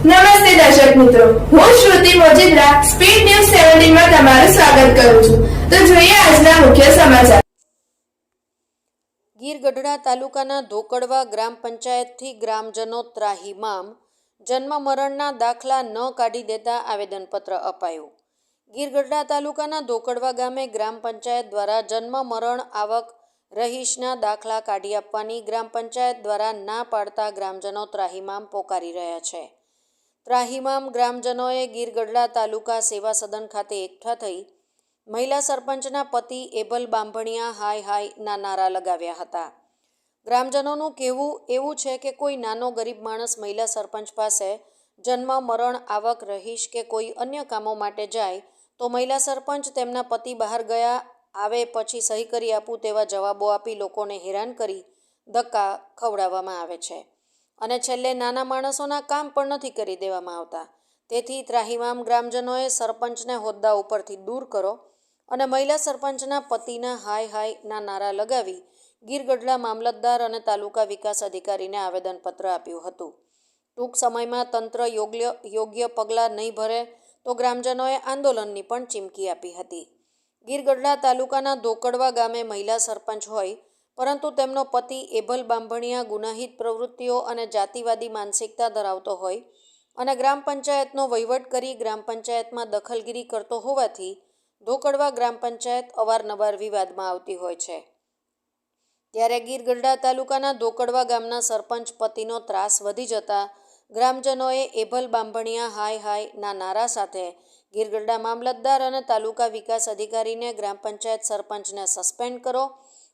નમસ્તે દર્શક મિત્રો. હું શ્રુતિ મોજીદ્રા સ્પીડ ન્યૂઝ સેવન્ટીનમાં તમારું સ્વાગત કરું છું. તો જોઈએ આજના મુખ્ય સમાચાર. ગીર ગઢડા તાલુકાના ધોકડવા ગ્રામ પંચાયતથી ગ્રામજનો ત્રાહીમામ જન્મ મરણના દાખલા ન કાઢી દેતા આવેદનપત્ર અપાયું. ગીર ગઢડા તાલુકાના ધોકડવા ગામે ગ્રામ પંચાયત દ્વારા જન્મ મરણ આવક રહીશના દાખલા કાઢી આપવાની ગ્રામ પંચાયત દ્વારા ના પાડતા ગ્રામજનો ત્રાહીમામ પોકારી રહ્યા છે. ત્રાહિમામ ગ્રામજનોએ ગીરગઢડા તાલુકા સેવા સદન ખાતે એકઠા થઈ મહિલા સરપંચના પતિ એબલ બાંભણિયા હાય હાય ના નારા લગાવ્યા હતા. ગ્રામજનોનું કહેવું એવું છે કે કોઈ નાનો ગરીબ માણસ મહિલા સરપંચ પાસે જન્મ, મરણ, આવક, રહીશ કે કોઈ અન્ય કામો માટે જાય તો મહિલા સરપંચ તેમના પતિ બહાર ગયા, આવે પછી સહી કરી આપું તેવા જવાબો આપી લોકોને હેરાન કરી ધક્કા ખવડાવવામાં આવે છે. અને છેલ્લે નાના માણસોના કામ પણ નથી કરી દેવામાં આવતા. તેથી ત્રાહિમામ ગ્રામજનોએ સરપંચને હોદ્દા ઉપરથી દૂર કરો અને મહિલા સરપંચના પતિના હાય હાય ના નારા લગાવી ગીરગઢડા મામલતદાર અને તાલુકા વિકાસ અધિકારીને આવેદનપત્ર આપ્યું હતું. ટૂંક સમયમાં તંત્ર યોગ્ય યોગ્ય પગલાં નહીં ભરે તો ગ્રામજનોએ આંદોલનની પણ ચીમકી આપી હતી. ગીરગઢડા તાલુકાના ધોકડવા ગામે મહિલા સરપંચ હોય પરંતુ તેમનો પતિ એભલ બાંભણિયા, ગુનાહિત પ્રવૃત્તિઓ અને જાતિવાદી માનસિકતા ધરાવતો હોય અને ગ્રામ પંચાયતનો વહીવટ કરી ગ્રામ પંચાયતમાં દખલગીરી કરતો હોવાથી ધોકડવા ગ્રામ પંચાયત અવારનવાર વિવાદમાં આવતી હોય છે. ત્યારે ગીર ગઢડા તાલુકાના ધોકડવા ગામના સરપંચ પતિનો ત્રાસ વધી જતા ગ્રામજનોએ એભલ બાંભણિયા, હાય હાય, ના નારા સાથે ગીરગઢડા મામલતદાર અને તાલુકા વિકાસ અધિકારીને ગ્રામ પંચાયત સરપંચને સસ્પેન્ડ કરો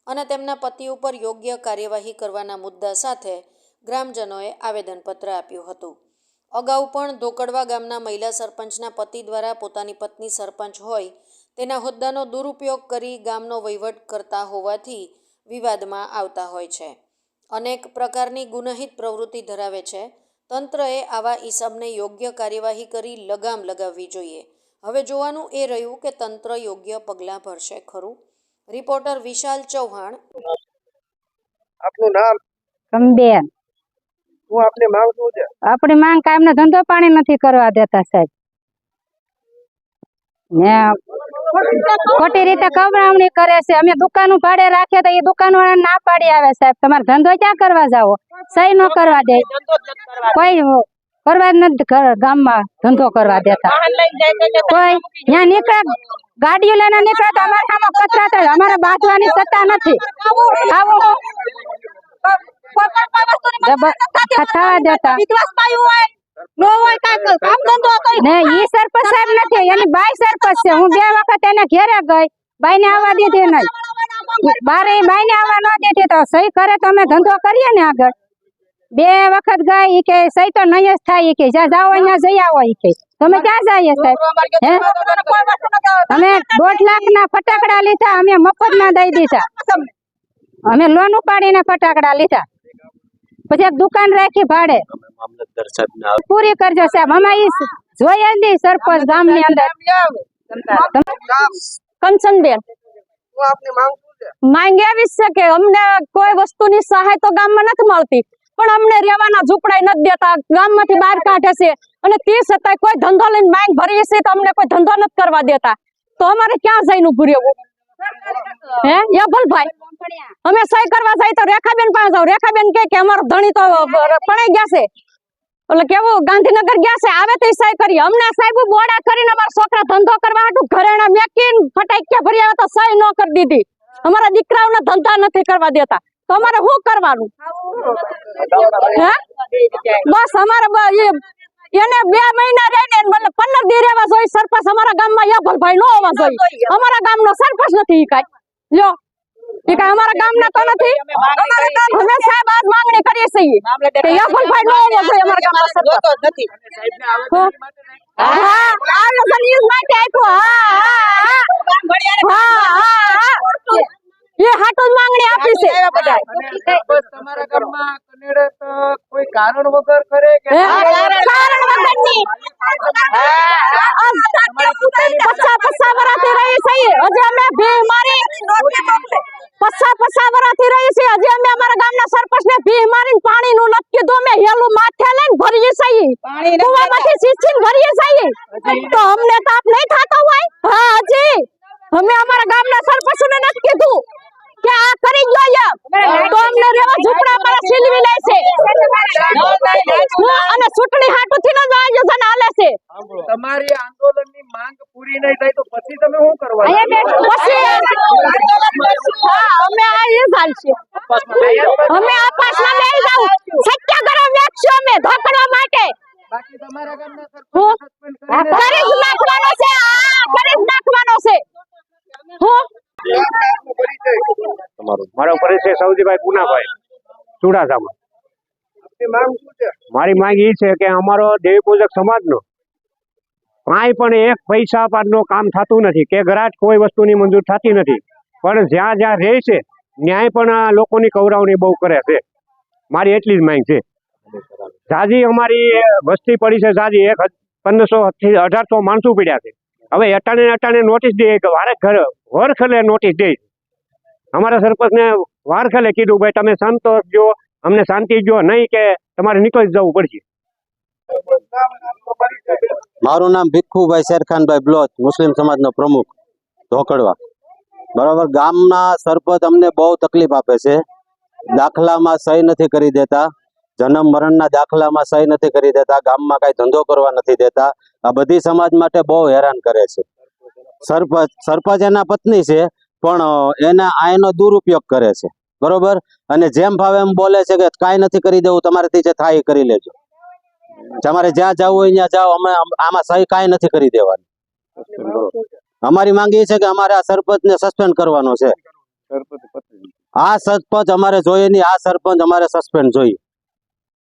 અને તેમના પતિ ઉપર યોગ્ય કાર્યવાહી કરવાના મુદ્દા સાથે ગ્રામજનોએ આવેદનપત્ર આપ્યું હતું. અગાઉ પણ ધોકડવા ગામના મહિલા સરપંચના પતિ દ્વારા પોતાની પત્ની સરપંચ હોય તેના હોદ્દાનો દુરુપયોગ કરી ગામનો વહીવટ કરતા હોવાથી વિવાદમાં આવતા હોય છે. અનેક પ્રકારની ગુનાહિત પ્રવૃત્તિ ધરાવે છે. તંત્રએ આવા ઈસમને યોગ્ય કાર્યવાહી કરી લગામ લગાવવી જોઈએ. હવે જોવાનું એ રહ્યું કે તંત્ર યોગ્ય પગલાં ભરશે ખરું? રિપોર્ટર વિશાલ ચૌહાણ. આપનું નામ? કમબેન હું આપની માંગ શું છે? આપણી માંગ કાયમનો ધંધો પાણી નથી કરવા દેતા સાહેબ. ને ખોટી રીતે કવરાવણી કરે છે. અમે દુકાનો ભાડે રાખીએ તો એ દુકાન વાળા ના પાડી આવે સાહેબ. તમારે ધંધો ક્યાં કરવા જાવ? સહી ન કરવા દે. કોઈ કરવા જ નથી ગામમાં ધંધો કરવા દેતા. કોઈ ત્યાં નીકળે ગાડીઓ લઈને નીકળે તો અમારે આમાં કચરા થાય. અમારે બાંધવાની સત્તા નથી. આવું. થવા દેતા ને ઈ સરપંચ સાહેબ નથી. એની બાઈ સરપંચ છે. હું બે વખત એને ઘેરે ગઈ. બાઈ ને આવવા દીધી નહીં. બારે બાઈ ને આવવા ન દીધી તો સહી કરે તો અમે ધંધો કરીએ ને આગળ. બે વખત ગઈ કે સહી તો નહીં જ થાય. કે જ્યાં જાઓ અહીંયા જઈ આવો. કે તમે ક્યાં જઈએ સાહેબ? હે? અમે દોઢ લાખ ના ફટાકડા લીધા, અમે મફત ના દઈ દીધા. અમે લોન ઉપાડીને ફટાકડા લીધા. પછી દુકાન રાખી ભાડે. પૂરી કરજો સાહેબ અમે જોઈએ જ સરપંચ ગામની અંદર. કંચનબેન આવી માંગ શું છે કે અમને કોઈ વસ્તુની સહાય તો ગામમાં નથી મળતી, પણ અમને રહેવાના ઝૂંપડા નથી દેતા. ગામમાંથી બહાર કાઢે છે. અને તે છતાંય કોઈ ધંધો લઈને માંગ ભરીએ છીએ તો અમને કોઈ ધંધો નથી કરવા દેતા. તો અમારે ક્યાં જઈને ઉભું રહેવું? હે? યભલભાઈ અમે સહી કરવા જાય તો રેખાબેન પાસે જાવ રેખાબેન કે કે અમારો ધણી તો પણાઈ ગયા છે. એટલે કેવું ગાંધીનગર ગયા છે? આવે તો સહી કરી. અમને સાહેબ બોડા કરીને અમારા છોકરા ધંધો કરવા હાટું ઘરેણા મેકીને ફટાક્યા ભરી આવે તો સહી ન કરી દીધી. અમારા દીકરાઓને ધંધા નથી કરવા દેતા. તો અમારે શું કરવાનું? હે બસ અમારે એને બે મહિના રહીને મતલબ પંદર દી રહેવા જોઈએ. સરપંચ અમારા ગામમાં યાભલભાઈ નો હોવા જોઈએ. અમારા ગામનો સરપંચ નથી ઈ કાંઈ. લ્યો. ઈ કાંઈ અમારા ગામના તો નથી. અમારા ગામ અમે સાહેબ આજ માંગણી કરીએ છીએ. કે યાભલભાઈ નો આવવો જોઈએ અમારા ગામમાં સરપંચ. હો? હા. આ લોકો ન્યૂઝ માટે આપ્યું. હા હા. હા હા હા. એ હાટું જ માંગણી આપી છે. તમારા ઘરમાં કનેડે તો કોઈ કારણ વગર કરે કે હે? કારણ વગરની. પચાસ પચાસ વર્ષથી રહી છે હજી અમે ભી મારી પચાસ પચાસ વર્ષથી રહી છે હજી અમે અમારા ગામના સરપંચ ને ભી મારીને પાણીનું લટકી કીધું. અમે હેલું માથે લઈને ભરીએ છીએ. કુવામાંથી સિંચન ભરીએ છીએ. તો અમને તાપ નહીં થતો હોય? હા હજી. અમે અમારા ગામના સરપંચને નથી કીધું કે આ કરી દો એમ તો અમને રેવા અમારા લે છે. અને ચૂંટણી હાટુથી જ આયોજન હાલે છે. તમારી આંદોલનની માંગ પૂરી નહીં થાય તો પછી તમે શું કરવા પછી હા અમે આ એ છે અમે આ પાસમાં બેસી જાવ સત્યાગ્રહ વેચશું અમે ધોકડવા માટે. બાકી તમારા ગામના સરપંચ સસ્પેન્ડ કરી નાખવાનો છે આ કરી નાખવાનો છે. હું મારો પરિચય સૌજીભાઈ પુનાભાઈ. ચુડાસામાં. મારી માંગ એ છે કે અમારો દેવી પૂજક સમાજનો કાંઈ પણ એક પૈસા પાડનું કામ થતું નથી કે ગરાજ કોઈ વસ્તુની મંજૂર થતી નથી પણ જ્યાં જ્યાં રહે છે ન્યાય પણ આ લોકોની કવરાવણી બહુ કરે છે. મારી એટલી જ માંગ છે. જાજી અમારી વસ્તી પડી છે જાજી એક પંદરસો થી અઢારસો માણસો પડ્યા છે. હવે અટાણે અટાણે નોટિસ દે કે વારે ઘર વરખલે નોટિસ દે. અમારા સરપંચને વારખલે કીધું, ભાઈ, તમે સંતોષ જો અમને શાંતિ જો નહીં કે તમારે નીકળી જવું પડશે. મારું નામ ભીખુભાઈ શેરખાનભાઈ બ્લોચ, મુસ્લિમ સમાજનો પ્રમુખ ધોકડવા બરાબર, ગામના સરપંચ અમને બહુ તકલીફ આપે છે. દાખલામાં સહી નથી કરી દેતા. જન્મ મરણના દાખલામાં સહી નથી કરી દેતા. ગામમાં કઈ ધંધો કરવા નથી દેતા. આ બધી સમાજ માટે બહુ હેરાન કરે છે. સરપંચ સરપંચ એના પત્ની છે. પણ એના આયનો દુરુપયોગ કરે છે. બરોબર? અને જેમ ભાવે એમ બોલે છે કે કાંઈ નથી કરી દેવું તમારે જે થાય એ કરી લેજો. તમારે જ્યાં જવું હોય ત્યાં જાઓ અમે આમાં સહી કાંઈ નથી કરી દેવાની. અમારી માંગ એ છે કે અમારે આ સરપંચને સસ્પેન્ડ કરવાનો છે. આ સરપંચ અમારે જોઈએ નહીં આ સરપંચ અમારે સસ્પેન્ડ જોઈએ.